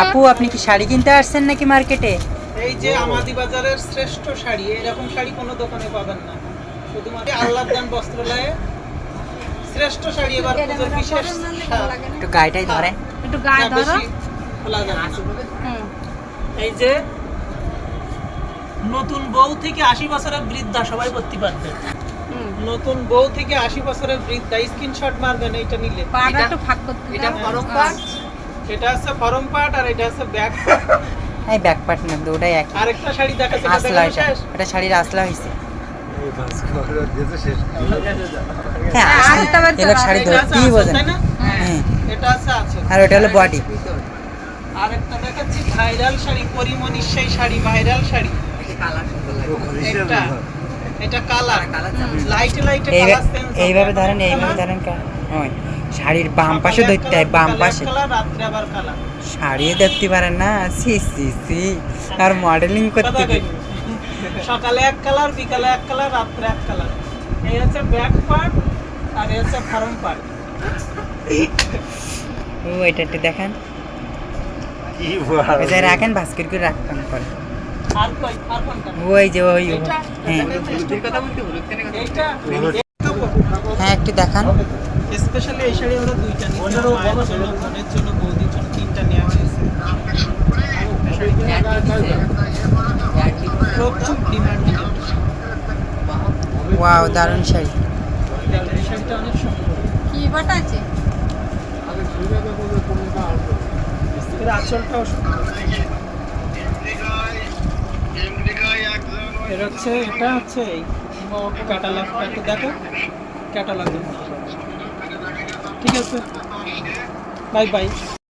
আপু আপনি কি শাড়ি কিনতে আসছেন নাকি মার্কেটে? এই যে আমাদি বাজারের শ্রেষ্ঠ শাড়ি এরকম শাড়ি কোনো দোকানে পাবেন না। শুধুমাত্র আল্লাহ দান বস্ত্রালয়ে শ্রেষ্ঠ শাড়ি এবার পুজোর বিশেষ একটু গাড়িটাই ধরেন একটু গায়ে ধরো। খোলা যাবে হুম। এই যে নতুন বউ থেকে আশি বছরের বৃদ্ধা সবাই করতে পারবে। হুম। নতুন বউ থেকে আশি বছরের বৃদ্ধা স্ক্রিনশট মারবেন এইটা নিলে। একটু ফাঁক করতে এটা এটা আছে ফরম পাট আর এটা আছে ব্যাক পাট এই ব্যাক পার্ট না দুটাই একই। আরেকটা শাড়ি দেখাচ্ছে আসলা এটা এটা শাড়ির আসলা হয়েছে হ্যাঁ হ্যাঁ? হ্যাঁ। এটা আছে আছে। আর ওটা হলো বডি আরেকটা দেখাচ্ছি ভাইরাল শাড়ি পরিমণির সেই শাড়ি ভাইরাল শাড়ি। এটা কালার লাইটে লাইটে কালার এইভাবে ধরেন এইভাবে ধরেন কা- ওই শাড়ির বাম পাশে ধরতে হয় বাম পাশে। রাত্রে আবার কালার শাড়ি দেখতে পারেন না সি সি সি। আর মডেলিং করতে সকালে এক কালার বিকালে এক কালার রাত্রে এক কালার এই হচ্ছে ব্যাক পার্ট আর এই হচ্ছে পার্ট ও এটা একটু দেখান। রাখেন ভাস্কর করে রাখতাম পরে। আর কই আর কোনটা ওই যে ওই হ্যাঁ হ্যাঁ একটু দেখান। স্পেশালি এই শাড়ি আমরা দুইটা মায়ের জন্য বোনের জন্য বৌদির জন্য তিনটা নেওয়া হয়েছে। প্রচুর ডিমান্ডিং ওয়াও দারুণ শাড়ি। শাড়িটা অনেক সুন্দর। কি বাটা আছে? আঁচলটাও সুন্দর। হচ্ছে এটা হচ্ছে এই দেখো ক্যাটালগ ঠিক আছে। Bye bye